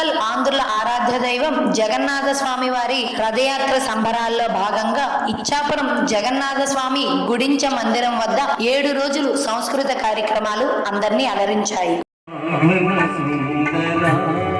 ఉత్కల్ ఆంధ్రుల ఆరాధ్య దైవం జగన్నాథ స్వామి వారి రథయాత్ర సంబరాల్లో భాగంగా ఇచ్చాపురం జగన్నాథ స్వామి గుడించ మందిరం వద్ద ఏడు రోజులు సంస్కృత కార్యక్రమాలు అందరినీ అలరించాయి.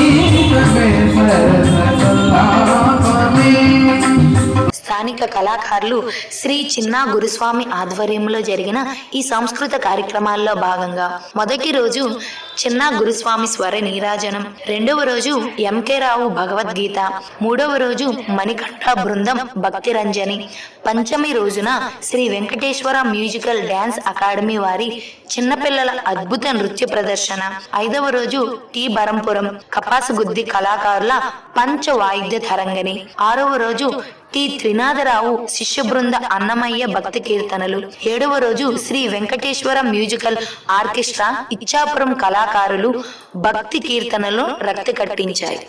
కళాకారులు శ్రీ చిన్నా గురుస్వామి ఆధ్వర్యంలో జరిగిన ఈ సంస్కృత కార్యక్రమాల్లో భాగంగా మొదటి రోజు చిన్నా గురుస్వామి స్వర నీరాజనం రెండవ రోజు ఎంకే రావు భగవద్గీత మూడవ రోజు మణికంఠ బృందం భక్తి రంజని. పంచమి రోజున Shri Venkateswara musical dance academy వారి చిన్నపిల్లల అద్భుత నృత్య ప్రదర్శన. ఐదవ రోజు టి బరంపురం కపాసగుద్ది కళాకారుల పంచ వాయిద్య తరంగని. ఆరవ రోజు టి త్రినాథరావు శిష్య బృంద అన్నమయ్య భక్తి కీర్తనలు. ఏడవ రోజు శ్రీ వెంకటేశ్వర మ్యూజికల్ ఆర్కెస్ట్రా ఇచ్చాపురం కళాకారులు భక్తి కీర్తనలు రక్తి కట్టించాయి.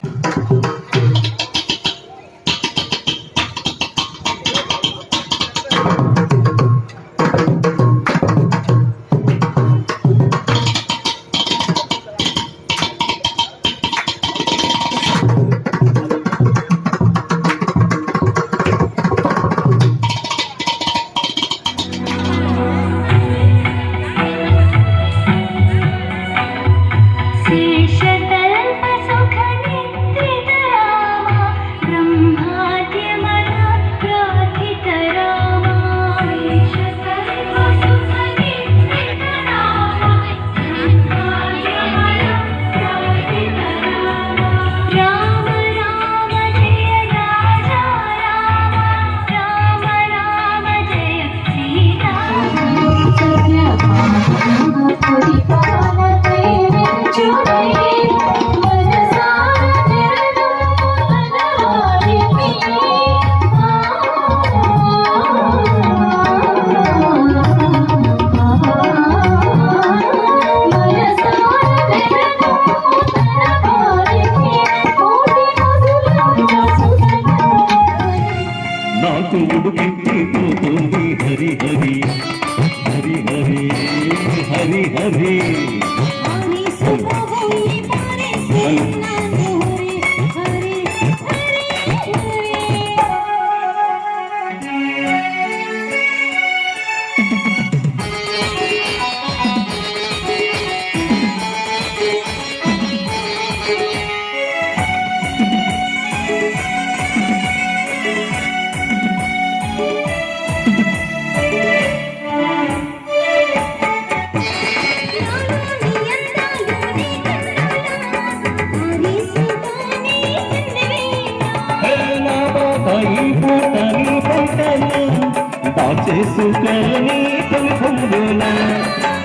దాచేసుకొని తొలి పొంగున తల్లి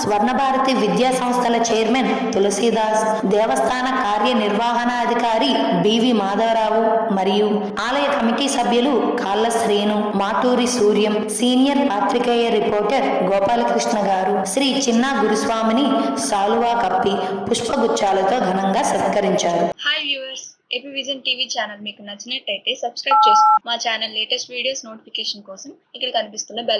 స్వర్ణభారతి విద్యా సంస్థల చైర్మన్ తులసీదాస్ దేవస్థాన కార్యనిర్వహణాధికారి బివి మాధవరావు మరియు ఆలయ కమిటీ సభ్యులు కాళ్ళ శ్రీను మాటూరి సూర్యం సీనియర్ పాత్రికేయ రిపోర్టర్ గోపాలకృష్ణ గారు శ్రీ చిన్న గురుస్వామిని సాలువా కప్పి పుష్పగుచ్చాలతో ఘనంగా సత్కరించారు. Hi viewers AP Vision TV channel మీకు నచ్చినట్టయితే సబ్స్క్రైబ్ చేసుకోండి మా ఛానల్ లేటెస్ట్ వీడియోస్ నోటిఫికేషన్ కోసం ఇక్కడ కనిపిస్తున్న బెల్